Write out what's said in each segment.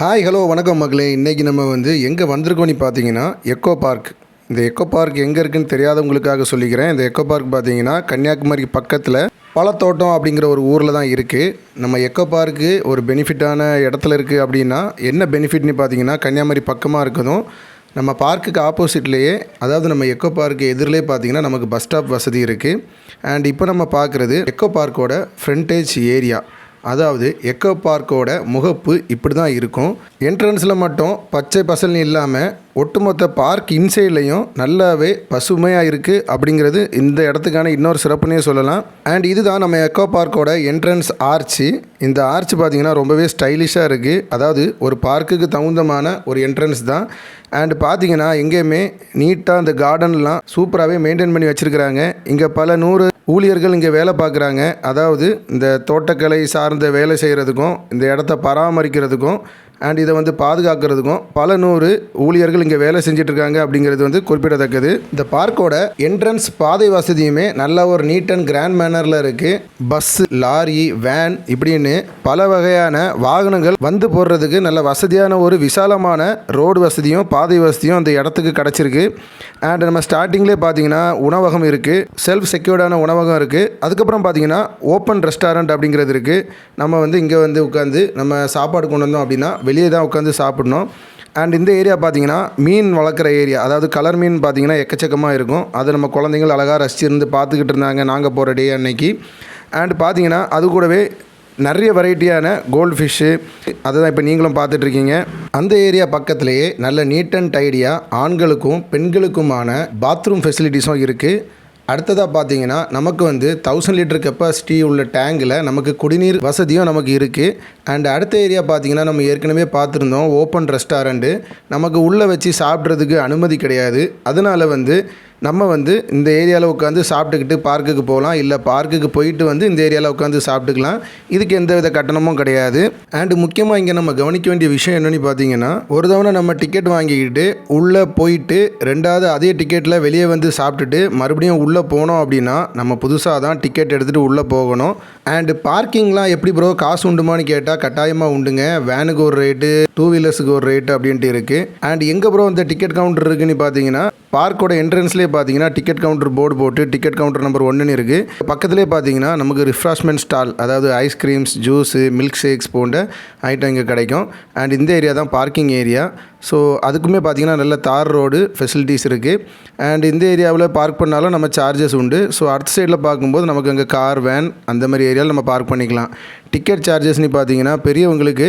Hi hello வணக்கம் மகளே இன்றைக்கி நம்ம வந்து எங்கே வந்திருக்கோம்னு பார்த்தீங்கன்னா எக்கோ பார்க் இந்த எக்கோ பார்க் எங்கே இருக்குன்னு தெரியாதவங்களுக்காக சொல்லிக்கிறேன். இந்த எக்கோ பார்க் பார்த்தீங்கன்னா கன்னியாகுமரி பக்கத்தில் பழத்தோட்டம் அப்படிங்கிற ஒரு ஊரில் தான் இருக்குது நம்ம எக்கோ பார்க்கு ஒரு பெனிஃபிட்டான இடத்துல இருக்குது அப்படின்னா என்ன பெனிஃபிட்னு பார்த்தீங்கன்னா கன்னியாகுமரி பக்கமாக இருக்கதும் நம்ம பார்க்குக்கு ஆப்போசிட்லேயே அதாவது நம்ம எக்கோ பார்க்கு எதிரிலே பார்த்தீங்கன்னா நமக்கு பஸ் ஸ்டாப் வசதி இருக்குது அண்ட் இப்போ நம்ம பார்க்குறது எக்கோ பார்க்கோட ஃப்ரண்டேஜ் ஏரியா அதாவது எக்கோ பார்க்கோட முகப்பு இப்படி தான் இருக்கும் என்ட்ரன்ஸில் மட்டும் பச்சை பசல்னு இல்லாமல் ஒட்டுமொத்த பார்க் இன்சைட்லேயும் நல்லாவே பசுமையாக இருக்குது அப்படிங்கிறது இந்த இடத்துக்கான இன்னொரு சிறப்புனே சொல்லலாம். அண்ட் இதுதான் நம்ம எக்கோ பார்க்கோட என்ட்ரன்ஸ் ஆர்ச்சு இந்த ஆர்ச் பார்த்திங்கன்னா ரொம்பவே ஸ்டைலிஷாக இருக்குது அதாவது ஒரு பார்க்குக்கு தகுந்தமான ஒரு என்ட்ரன்ஸ் தான். அண்ட் பார்த்தீங்கன்னா எங்கேயுமே நீட்டாக அந்த கார்டன்லாம் சூப்பராகவே மெயின்டைன் பண்ணி வச்சுருக்கிறாங்க. இங்கே பல நூறு ஊழியர்கள் இங்கே வேலை பார்க்குறாங்க. அதாவது இந்த தோட்டக்கலை சார்ந்த வேலை செய்கிறதுக்கும் இந்த இடத்த பராமரிக்கிறதுக்கும் அண்ட் இதை வந்து பாதுகாக்கிறதுக்கும் பல நூறு ஊழியர்கள் இங்கே வேலை செஞ்சுட்டு இருக்காங்க அப்படிங்கிறது வந்து குறிப்பிடத்தக்கது. இந்த பார்க்கோட என்ட்ரன்ஸ் பாதை வசதியுமே நல்ல ஒரு நீட் அண்ட் கிராண்ட் மேனரில் இருக்குது பஸ் லாரி வேன் இப்படின்னு பல வகையான வாகனங்கள் வந்து போடுறதுக்கு நல்ல வசதியான ஒரு விசாலமான ரோடு வசதியும் பாதை வசதியும் அந்த இடத்துக்கு கிடச்சிருக்கு. அண்ட் நம்ம ஸ்டார்டிங்லேயே பார்த்தீங்கன்னா உணவகம் இருக்குது செல்ஃப் செக்யூர்டான உணவகம் இருக்குது அதுக்கப்புறம் பார்த்தீங்கன்னா ஓப்பன் ரெஸ்டாரண்ட் அப்படிங்கிறது இருக்குது நம்ம வந்து இங்கே வந்து உட்காந்து நம்ம சாப்பாடு கொண்டு வந்தோம் அப்படின்னா வெளியே தான் உட்காந்து சாப்பிடணும். அண்ட் இந்த ஏரியா பார்த்தீங்கன்னா மீன் வளர்க்குற ஏரியா அதாவது கலர் மீன் பார்த்தீங்கன்னா எக்கச்சக்கமாக இருக்கும். அதை நம்ம குழந்தைங்கள் அழகாக ரசிச்சிருந்து பார்த்துக்கிட்டு இருந்தாங்க நாங்கள் போகிற டே அன்னைக்கு. அண்ட் பார்த்தீங்கன்னா அது கூடவே நிறைய வெரைட்டியான கோல்டு ஃபிஷ்ஷு அதை தான் இப்போ நீங்களும் பார்த்துட்ருக்கீங்க அந்த ஏரியா பக்கத்துலேயே நல்ல நீட் அண்ட் டைடியாக ஆண்களுக்கும் பெண்களுக்குமான பாத்ரூம் ஃபெசிலிட்டிஸும் இருக்குது அடுத்ததாக பார்த்தீங்கன்னா நமக்கு வந்து தௌசண்ட் லிட்டர் கெப்பாசிட்டி உள்ள டேங்கில் நமக்கு குடிநீர் வசதியும் நமக்கு இருக்குது அண்ட் அடுத்த ஏரியா பார்த்தீங்கன்னா நம்ம ஏற்கனவே பார்த்துருந்தோம் ஓப்பன் ரெஸ்டாரண்ட்டு நமக்கு உள்ளே வச்சு சாப்பிட்றதுக்கு அனுமதி கிடையாது. அதனால் வந்து நம்ம வந்து இந்த ஏரியாவில் உட்காந்து சாப்பிட்டுக்கிட்டு பார்க்குக்கு போகலாம். இல்லை பார்க்குக்கு போயிட்டு வந்து இந்த ஏரியாவில் உட்காந்து சாப்பிட்டுக்கலாம். இதுக்கு எந்த வித கட்டணமும் கிடையாது. அண்டு முக்கியமாக இங்கே நம்ம கவனிக்க வேண்டிய விஷயம் என்னென்னு பார்த்தீங்கன்னா ஒரு தவணை நம்ம டிக்கெட் வாங்கிக்கிட்டு உள்ளே போயிட்டு ரெண்டாவது அதே டிக்கெட்டில் வெளியே வந்து சாப்பிட்டுட்டு மறுபடியும் உள்ளே போனோம் அப்படின்னா நம்ம புதுசாக தான் டிக்கெட் எடுத்துகிட்டு உள்ளே போகணும். அண்டு பார்க்கிங்லாம் எப்படி ப்ரோ காசு உண்டுமான்னு கேட்டால் கட்டாயமாக உண்டுங்க. வேனுக்கு ஒரு ரேட்டு டூ வீலர்ஸுக்கு ஒரு ரேட்டு அப்படின்ட்டு இருக்குது அண்ட் எங்கே ப்ரோ இந்த டிக்கெட் கவுண்டர் இருக்குன்னு பார்த்தீங்கன்னா பார்க்கோட என்ட்ரன்ஸ்லேயே பார்த்தீங்கன்னா டிக்கெட் கவுண்டர் போர்டு போட்டு டிக்கெட் கவுண்டர் நம்பர் ஒன்றுன்னு இருக்குது பக்கத்துலேயே பார்த்தீங்கன்னா நமக்கு ரிஃப்ரெஷ்மெண்ட் ஸ்டால் அதாவது ஐஸ்கிரீம்ஸ் ஜூஸு மில்க் ஷேக்ஸ் போன்ற ஐட்டம் இங்கே கிடைக்கும். அண்ட் இந்த ஏரியா தான் பார்க்கிங் ஏரியா ஸோ அதுக்குமே பார்த்தீங்கன்னா நல்ல தார் ரோடு ஃபெசிலிட்டிஸ் இருக்குது அண்ட் இந்த ஏரியாவில் பார்க் பண்ணாலும் நம்ம சார்ஜஸ் உண்டு. ஸோ அடுத்த சைடில் பார்க்கும்போது நமக்கு அங்கே கார் வேன் அந்த மாதிரி ஏரியாவில் நம்ம பார்க் பண்ணிக்கலாம். டிக்கெட் சார்ஜஸ்னு பார்த்தீங்கன்னா பெரியவங்களுக்கு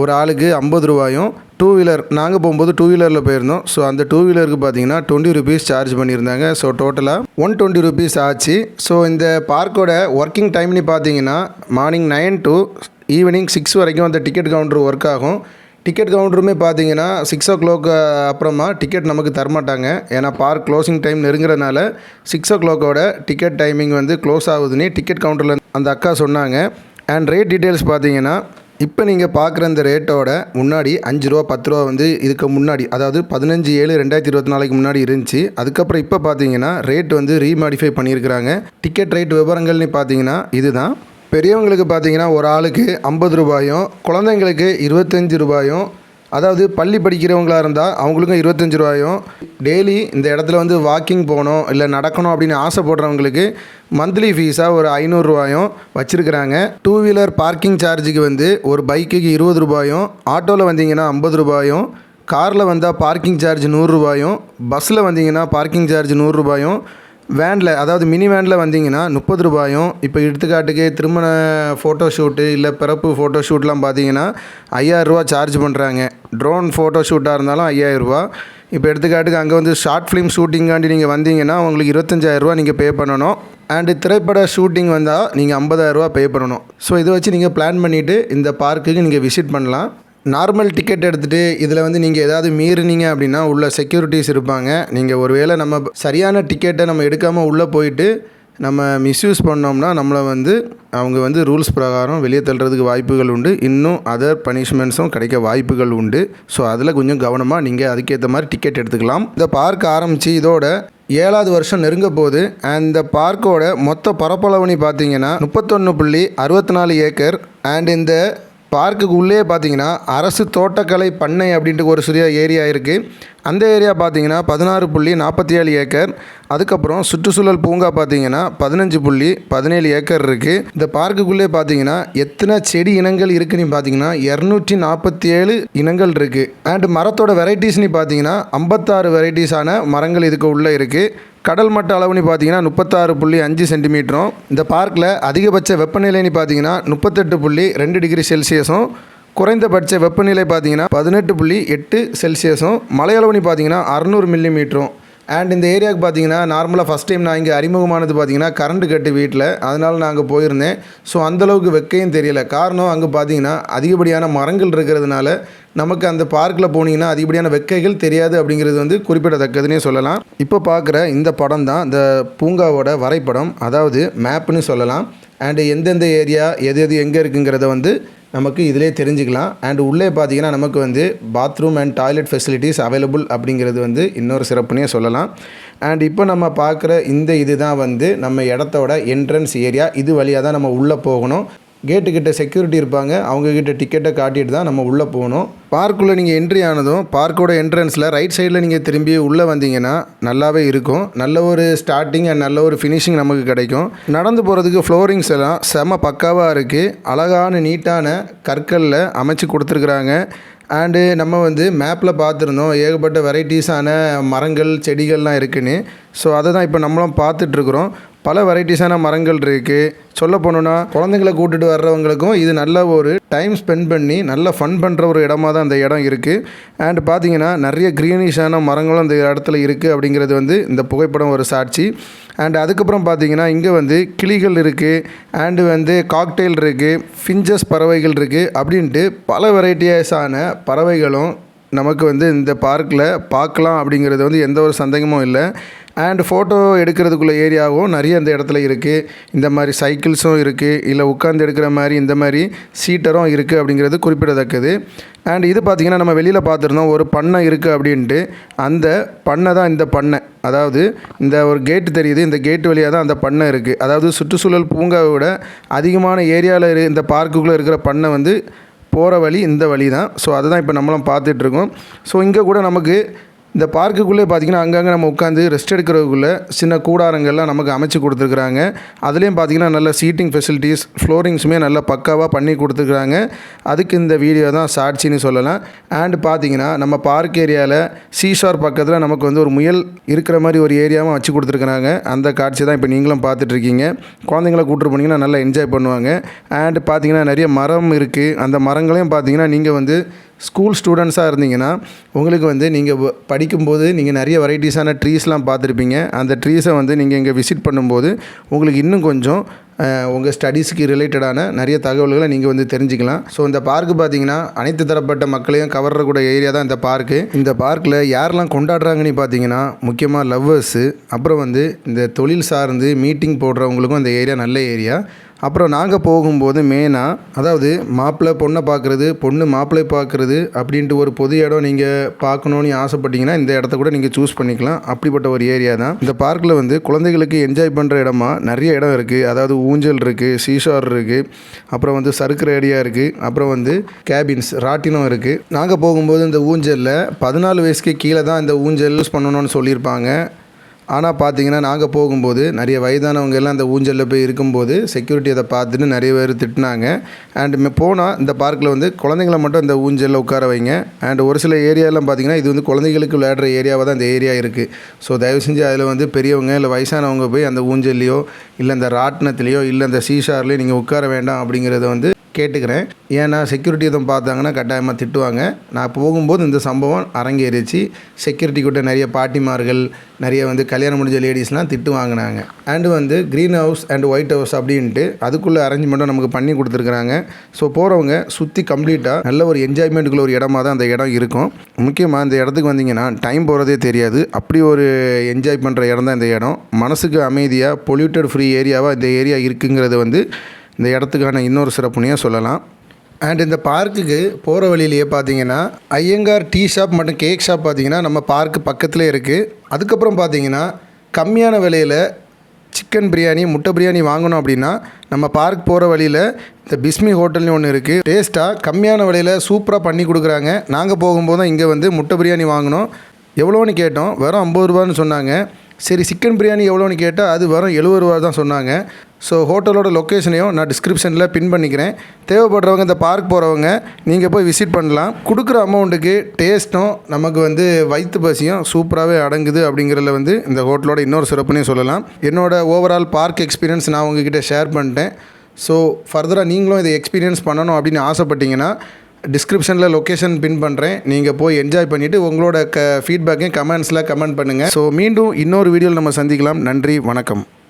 ஒரு ஆளுக்கு ஐம்பது ரூபாயும் டூ வீலர் நாங்கள் போகும்போது டூ வீலரில் போயிருந்தோம். ஸோ அந்த டூ வீலருக்கு பார்த்தீங்கன்னா டுவெண்ட்டி ருபீஸ் சார்ஜ் பண்ணியிருந்தாங்க. ஸோ டோட்டலாக ஒன் டுவெண்ட்டி ருபீஸ் ஆச்சு. ஸோ இந்த பார்க்கோட ஒர்க்கிங் டைம்னு பார்த்தீங்கன்னா morning nine to evening six வரைக்கும் அந்த டிக்கெட் கவுண்டர் ஒர்க் ஆகும். டிக்கெட் கவுண்டருமே பார்த்தீங்கன்னா சிக்ஸ் ஓ கிளாக் அப்புறமா டிக்கெட் நமக்கு தரமாட்டாங்க. ஏன்னா பார்க் க்ளோசிங் டைம் நெருங்குறதுனால சிக்ஸ் ஓ கிளாக்கோட டிக்கெட் டைமிங் வந்து க்ளோஸ் ஆகுதுன்னு டிக்கெட் கவுண்டரில் அந்த அக்கா சொன்னாங்க. அண்ட் ரேட் டீட்டெயில்ஸ் பார்த்தீங்கன்னா இப்போ நீங்கள் பார்க்குற இந்த ரேட்டோட முன்னாடி அஞ்சு ரூபா பத்து ரூபா வந்து இதுக்கு முன்னாடி அதாவது பதினஞ்சு ஏழு ரெண்டாயிரத்தி இருபத்தி நாளைக்கு முன்னாடி இருந்துச்சு. அதுக்கப்புறம் இப்போ பார்த்தீங்கன்னா ரேட் வந்து ரீமாடிஃபை பண்ணியிருக்கிறாங்க. டிக்கெட் ரேட் விவரங்கள்னு பார்த்தீங்கன்னா இதுதான். பெரியவங்களுக்கு பார்த்தீங்கன்னா ஒரு ஆளுக்கு ஐம்பது ரூபாயும் குழந்தைங்களுக்கு இருபத்தஞ்சி ரூபாயும் அதாவது பள்ளி படிக்கிறவங்களாக இருந்தால் அவங்களுக்கும் இருபத்தஞ்சி ரூபாயும். டெய்லி இந்த இடத்துல வந்து வாக்கிங் போகணும் இல்லை நடக்கணும் அப்படின்னு ஆசைப்படுறவங்களுக்கு மந்த்லி ஃபீஸாக ஒரு ஐநூறுரூவாயும் வச்சுருக்கிறாங்க. டூ வீலர் பார்க்கிங் சார்ஜுக்கு வந்து ஒரு பைக்குக்கு இருபது ரூபாயும் ஆட்டோவில் வந்தீங்கன்னா ஐம்பது ரூபாயும் காரில் வந்தால் பார்க்கிங் சார்ஜ் நூறுரூபாயும் பஸ்ஸில் வந்தீங்கன்னா பார்க்கிங் சார்ஜ் நூறுரூபாயும் வேனில் அதாவது மினி வேனில் வந்தீங்கன்னா முப்பது ரூபாயும் இப்போ எடுத்துக்காட்டுக்கு திருமண ஃபோட்டோ ஷூட்டு இல்லை பிறப்பு ஃபோட்டோ ஷூட்லாம் பார்த்தீங்கன்னா ஐயாயிரரூவா சார்ஜ் பண்ணுறாங்க ட்ரோன் ஃபோட்டோ ஷூட்டாக இருந்தாலும் ஐயாயிரரூபா இப்போ எடுத்துக்காட்டுக்கு அங்கே வந்து ஷார்ட் ஃபிலிம் ஷூட்டிங்காண்டி நீங்கள் வந்தீங்கன்னா உங்களுக்கு இருபத்தஞ்சாயிரரூவா நீங்கள் பே பண்ணணும். அண்டு திரைப்பட ஷூட்டிங் வந்தால் நீங்கள் ஐம்பதாயிரரூவா பே பண்ணணும். ஸோ இதை வச்சு நீங்கள் பிளான் பண்ணிவிட்டு இந்த பார்க்குக்கு நீங்கள் விசிட் பண்ணலாம். நார்மல் டிக்கெட் எடுத்துகிட்டு இதில் வந்து நீங்கள் ஏதாவது மீறினீங்க அப்படின்னா உள்ள செக்யூரிட்டிஸ் இருப்பாங்க. நீங்கள் ஒருவேளை நம்ம சரியான டிக்கெட்டை நம்ம எடுக்காமல் உள்ளே போயிட்டு நம்ம மிஸ்யூஸ் பண்ணோம்னா நம்மளை வந்து அவங்க வந்து ரூல்ஸ் பிரகாரம் வெளியே தள்ளுறதுக்கு வாய்ப்புகள் உண்டு. இன்னும் அதர் பனிஷ்மெண்ட்ஸும் கிடைக்க வாய்ப்புகள் உண்டு. ஸோ அதில் கொஞ்சம் கவனமாக நீங்கள் அதுக்கேற்ற மாதிரி டிக்கெட் எடுத்துக்கலாம். இந்த பார்க் ஆரம்பித்து இதோட ஏழாவது வருஷம் நெருங்க போது அந்த பார்க்கோட மொத்த பரப்பளவுனி பார்த்தீங்கன்னா முப்பத்தொன்று புள்ளி அறுபத்தி நாலு ஏக்கர் அண்ட் இந்த பார்க்குக்கு உள்ளே பார்த்தீங்கன்னா அரசு தோட்டக்கலை பண்ணை அப்படின்ட்டு ஒரு சிறிய ஏரியா இருக்குது அந்த ஏரியா பார்த்தீங்கன்னா பதினாறு புள்ளி நாற்பத்தி ஏழு ஏக்கர். அதுக்கப்புறம் சுற்றுச்சூழல் பூங்கா பார்த்தீங்கன்னா பதினஞ்சு புள்ளி பதினேழு ஏக்கர் இருக்குது இந்த பார்க்குக்குள்ளே பார்த்தீங்கன்னா எத்தனை செடி இனங்கள் இருக்குன்னு பார்த்தீங்கன்னா இரநூற்றி நாற்பத்தி ஏழு இனங்கள் இருக்குது அண்ட் மரத்தோட வெரைட்டிஸ்னு பார்த்தீங்கன்னா ஐம்பத்தாறு வெரைட்டிஸான மரங்கள் இதுக்கு உள்ளே இருக்குது கடல் மட்ட அளவுன்னு பார்த்தீங்கன்னா முப்பத்தாறு புள்ளி அஞ்சு சென்டிமீட்டரும். இந்த பார்க்கில் அதிகபட்ச வெப்பநிலைன்னு பார்த்தீங்கன்னா முப்பத்தெட்டு புள்ளி ரெண்டு டிகிரி செல்சியஸும் குறைந்தபட்ச வெப்பநிலை பார்த்தீங்கன்னா பதினெட்டு புள்ளி எட்டு செல்சியஸும் மலையளவுன்னு பார்த்தீங்கன்னா அறநூறு மில்லி மீட்டரும் அண்ட் இந்த ஏரியாவுக்கு பார்த்தீங்கன்னா நார்மலாக ஃபஸ்ட் டைம் நான் இங்கே அறிமுகமானது பார்த்தீங்கன்னா கரண்ட் கட்டு வீட்டில். அதனால் நான் அங்கே போயிருந்தேன். ஸோ அந்தளவுக்கு வெக்கையும் தெரியல. காரணம் அங்கே பார்த்தீங்கன்னா அதிகப்படியான மரங்கள் இருக்கிறதுனால நமக்கு அந்த பார்க்கில் போனீங்கன்னா அதிகப்படியான வெக்கைகள் தெரியாது அப்படிங்கிறது வந்து குறிப்பிடத்தக்கதுன்னே சொல்லலாம். இப்போ பார்க்குற இந்த படம் தான் இந்த பூங்காவோட வரைபடம். அதாவது மேப்புன்னு சொல்லலாம். அண்டு எந்தெந்த ஏரியா எது எது எங்கே இருக்குங்கிறத வந்து நமக்கு இதிலே தெரிஞ்சுக்கலாம். அண்ட் உள்ளே பார்த்தீங்கன்னா நமக்கு வந்து bathroom and toilet facilities available அப்படிங்கிறது வந்து இன்னொரு சிறப்புனே சொல்லலாம். அண்ட் இப்போ நம்ம பார்க்குற இந்த இது தான் வந்து நம்ம இடத்தோட என்ட்ரன்ஸ் ஏரியா இது வழியாக தான் நம்ம உள்ளே போகணும். கேட்டுக்கிட்ட செக்யூரிட்டி இருப்பாங்க. அவங்கக்கிட்ட டிக்கெட்டை காட்டிட்டு தான் நம்ம உள்ளே போகணும். பார்க்குள்ளே நீங்கள் என்ட்ரி ஆனதும் பார்க்கோட என்ட்ரன்ஸில் ரைட் சைடில் நீங்கள் திரும்பி உள்ளே வந்தீங்கன்னா நல்லாவே இருக்கும். நல்ல ஒரு ஸ்டார்டிங் அண்ட் நல்ல ஒரு ஃபினிஷிங் நமக்கு கிடைக்கும். நடந்து போகிறதுக்கு ஃப்ளோரிங்ஸ் எல்லாம் செம பக்காவாக இருக்குது அழகான நீட்டான கற்களில் அமைச்சு கொடுத்துருக்குறாங்க. அண்டு நம்ம வந்து மேப்பில் பார்த்துருந்தோம். ஏகப்பட்ட வெரைட்டிஸான மரங்கள் செடிகள்லாம் இருக்குன்னு. ஸோ அதை தான் இப்போ நம்மளும் பார்த்துட்ருக்குறோம். பல வெரைட்டிஸான மரங்கள் இருக்குது சொல்ல போனோன்னா குழந்தைங்களை கூட்டிட்டு வர்றவங்களுக்கும் இது நல்ல ஒரு டைம் ஸ்பெண்ட் பண்ணி நல்ல ஃபன் பண்ணுற ஒரு இடமா தான் அந்த இடம் இருக்குது அண்ட் பார்த்தீங்கன்னா நிறைய க்ரீனிஷான மரங்களும் அந்த இடத்துல இருக்குது அப்படிங்கிறது வந்து இந்த புகைப்படம் ஒரு சாட்சி. அண்ட் அதுக்கப்புறம் பார்த்தீங்கன்னா இங்கே வந்து கிளிகள் இருக்குது அண்டு வந்து காக்டெயில் இருக்குது ஃபிஞ்சஸ் பறவைகள் இருக்குது அப்படின்ட்டு பல வெரைட்டியஸான பறவைகளும் நமக்கு வந்து இந்த பார்க்கில் பார்க்கலாம் அப்படிங்கிறது வந்து எந்த ஒரு சந்தேகமும் இல்லை. அண்ட் ஃபோட்டோ எடுக்கிறதுக்குள்ள ஏரியாவும் நிறைய இந்த இடத்துல இருக்குது இந்த மாதிரி சைக்கிள்ஸும் இருக்குது இல்லை உட்காந்து எடுக்கிற மாதிரி இந்த மாதிரி சீட்டரும் இருக்குது அப்படிங்கிறது குறிப்பிடத்தக்கது. அண்ட் இது பார்த்திங்கன்னா நம்ம வெளியில் பார்த்துருந்தோம் ஒரு பண்ணை இருக்குது அப்படின்ட்டு. அந்த பண்ணை தான் இந்த பண்ணை. அதாவது இந்த ஒரு கேட்டு தெரியுது இந்த கேட்டு வழியாக தான் அந்த பண்ணை இருக்குது அதாவது சுற்றுச்சூழல் பூங்காவை விட அதிகமான ஏரியாவில் இரு இந்த பார்க்குக்குள்ளே இருக்கிற பண்ணை வந்து போகிற வழி இந்த வழி தான் ஸோ அதுதான் இப்போ நம்மளும் பார்த்துட்ருக்கோம் ஸோ இங்கே கூட நமக்கு இந்த பார்க்குக்குள்ளே பார்த்திங்கன்னா அங்கங்கே நம்ம உட்காந்து ரெஸ்ட் எடுக்கிறதுக்குள்ளே சின்ன கூடாரங்கள்லாம் நமக்கு அமைச்சு கொடுத்துருக்குறாங்க. அதுலேயும் பார்த்திங்கன்னா நல்ல சீட்டிங் ஃபெசிலிட்டிஸ் ஃப்ளோரிங்ஸுமே நல்லா பக்காவாக பண்ணி கொடுத்துருக்குறாங்க. அதுக்கு இந்த வீடியோ தான் சாட்சின்னு சொல்லலாம். அண்ட் பார்த்திங்கன்னா நம்ம பார்க் ஏரியாவில் சீஷார் பக்கத்தில் நமக்கு வந்து ஒரு முயல் இருக்கிற மாதிரி ஒரு ஏரியாவும் வச்சு கொடுத்துருக்குறாங்க. அந்த காட்சி தான் இப்போ நீங்களும் பார்த்துட்ருக்கீங்க. குழந்தைங்கள கூப்பிட்டு போனீங்கன்னா நல்லா என்ஜாய் பண்ணுவாங்க. அண்ட் பார்த்திங்கன்னா நிறைய மரம் இருக்குது அந்த மரங்களையும் பார்த்திங்கன்னா நீங்கள் வந்து ஸ்கூல் ஸ்டூடெண்ட்ஸாக இருந்தீங்கன்னா உங்களுக்கு வந்து நீங்கள் படிக்கும்போது நீங்கள் நிறைய வெரைட்டிஸான ட்ரீஸ்லாம் பார்த்துருப்பீங்க. அந்த ட்ரீஸை வந்து நீங்கள் இங்கே விசிட் பண்ணும்போது உங்களுக்கு இன்னும் கொஞ்சம் உங்கள் ஸ்டடீஸ்க்கு ரிலேட்டடான நிறைய தகவல்களை நீங்கள் வந்து தெரிஞ்சுக்கலாம். ஸோ இந்த பார்க்கு பார்த்தீங்கன்னா அனைத்து தரப்பட்ட மக்களையும் கவர்றக்கூடிய ஏரியா தான் இந்த பார்க்கு இந்த பார்க்கில் யாரெல்லாம் கொண்டாடுறாங்கன்னு பார்த்தீங்கன்னா முக்கியமாக லவ்வர்ஸு அப்புறம் வந்து இந்த தொழில் சார்ந்து மீட்டிங் போடுறவங்களுக்கும் அந்த ஏரியா நல்ல ஏரியா அப்புறம் நாங்கள் போகும்போது மெயினாக அதாவது மாப்பிள்ளை பொண்ணை பார்க்குறது பொண்ணு மாப்பிள்ளை பார்க்குறது அப்படின்ட்டு ஒரு பொது இடம் நீங்கள் பார்க்கணுன்னு ஆசைப்பட்டீங்கன்னா இந்த இடத்த கூட நீங்கள் சூஸ் பண்ணிக்கலாம். அப்படிப்பட்ட ஒரு ஏரியா தான். இந்த பார்க்கில் வந்து குழந்தைகளுக்கு என்ஜாய் பண்ணுற இடமா? நிறைய இடம் இருக்குது அதாவது ஊஞ்சல் இருக்குது சீஷார் இருக்குது அப்புறம் வந்து சறுக்கிற ஏரியா இருக்குது அப்புறம் வந்து கேபின்ஸ் ராட்டினம் இருக்குது நாங்கள் போகும்போது இந்த ஊஞ்சலில் பதினாலு வயசுக்கு கீழே தான் இந்த ஊஞ்சல் யூஸ் பண்ணணும்னு சொல்லியிருப்பாங்க. ஆனால் பார்த்தீங்கன்னா நாங்கள் போகும்போது நிறைய வயதானவங்க எல்லாம் அந்த ஊஞ்சலில் போய் இருக்கும்போது செக்யூரிட்டி அதை பார்த்துட்டு நிறைய பேர் திட்டினாங்க. அண்டு போனால் இந்த பார்க்கில் வந்து குழந்தைங்கள மட்டும் இந்த ஊஞ்சலில் உட்கார வைங்க. அண்டு ஒரு சில ஏரியாலாம் பார்த்தீங்கன்னா இது வந்து குழந்தைகளுக்கு விளையாடுற ஏரியாவாக தான் இந்த ஏரியா இருக்குது ஸோ தயவு செஞ்சு அதில் வந்து பெரியவங்க இல்லை வயசானவங்க போய் அந்த ஊஞ்சல்லையோ இல்லை இந்த ராட்டினத்துலேயோ இல்லை இந்த சீஷார்லேயோ நீங்கள் உட்கார வேண்டாம் அப்படிங்கிறத வந்து கேட்டுக்கிறேன். ஏன்னா செக்யூரிட்டி எதுவும் பார்த்தாங்கன்னா கட்டாயமாக திட்டுவாங்க. நான் போகும்போது இந்த சம்பவம் அரங்கேறிச்சு. செக்யூரிட்டி கிட்ட நிறைய பாட்டிமார்கள் நிறைய வந்து கல்யாணம் முடிஞ்ச லேடிஸ்லாம் திட்டு வாங்கினாங்க. அண்டு வந்து green house and white house அப்படின்ட்டு அதுக்குள்ளே அரேஞ்ச்மெண்ட்டும் நமக்கு பண்ணி கொடுத்துருக்குறாங்க. ஸோ போகிறவங்க சுற்றி கம்ப்ளீட்டாக நல்ல ஒரு என்ஜாய்மெண்ட்டுக்குள்ள ஒரு இடமா தான் அந்த இடம் இருக்கும். முக்கியமாக அந்த இடத்துக்கு வந்தீங்கன்னா டைம் போகிறதே தெரியாது. அப்படி ஒரு என்ஜாய் பண்ணுற இடம் தான் இந்த இடம். மனசுக்கு அமைதியாக பொல்யூட்டட் ஃப்ரீ ஏரியாவாக இந்த ஏரியா இருக்குங்கிறது வந்து இந்த இடத்துக்கான இன்னொரு சிறப்புனையாக சொல்லலாம். அண்ட் இந்த பார்க்குக்கு போகிற வழியிலேயே பார்த்தீங்கன்னா ஐயங்கார் டீ ஷாப் மற்றும் கேக் ஷாப் பார்த்தீங்கன்னா நம்ம பார்க்கு பக்கத்துலேயே இருக்குது அதுக்கப்புறம் பார்த்தீங்கன்னா கம்மியான விலையில் சிக்கன் பிரியாணி முட்டை பிரியாணி வாங்கணும் அப்படின்னா நம்ம பார்க் போகிற வழியில் இந்த பிஸ்மி ஹோட்டல்னு ஒன்று இருக்குது டேஸ்ட்டாக கம்மியான விலையில் சூப்பராக பண்ணி கொடுக்குறாங்க. நாங்கள் போகும்போது தான் இங்கே வந்து முட்டை பிரியாணி வாங்கினோம் எவ்வளோன்னு கேட்டோம். வெறும் ஐம்பது ரூபான்னு சொன்னாங்க. சரி சிக்கன் பிரியாணி எவ்வளோன்னு கேட்டால் அது வரும் எழுபது ரூபா தான் சொன்னாங்க. ஸோ ஹோட்டலோட லொக்கேஷனையும் நான் டிஸ்கிரிப்ஷனில் பின் பண்ணிக்கிறேன். தேவைப்படுறவங்க இந்த பார்க் போகிறவங்க நீங்கள் போய் விசிட் பண்ணலாம். கொடுக்குற அமௌண்ட்டுக்கு டேஸ்ட்டும் நமக்கு வந்து வயிற்று பசியும் சூப்பராகவே அடங்குது அப்படிங்கிறதுல வந்து இந்த ஹோட்டலோட இன்னொரு சிறப்புனே சொல்லலாம். என்னோட ஓவரால் பார்க் எக்ஸ்பீரியன்ஸ் நான் உங்ககிட்ட ஷேர் பண்ணிட்டேன். ஸோ ஃபர்தராக நீங்களும் இதை எக்ஸ்பீரியன்ஸ் பண்ணணும் அப்படின்னு ஆசைப்பட்டீங்கன்னா டிஸ்கிரிப்ஷனில் லொக்கேஷன் பின் பண்ணுறேன் நீங்கள் போய் என்ஜாய் பண்ணிவிட்டு உங்களோட க ஃபீட்பேக்கையும் கமெண்ட்ஸில் கமெண்ட் பண்ணுங்கள் ஸோ மீண்டும் இன்னொரு வீடியோவில் நம்ம சந்திக்கலாம். நன்றி வணக்கம்.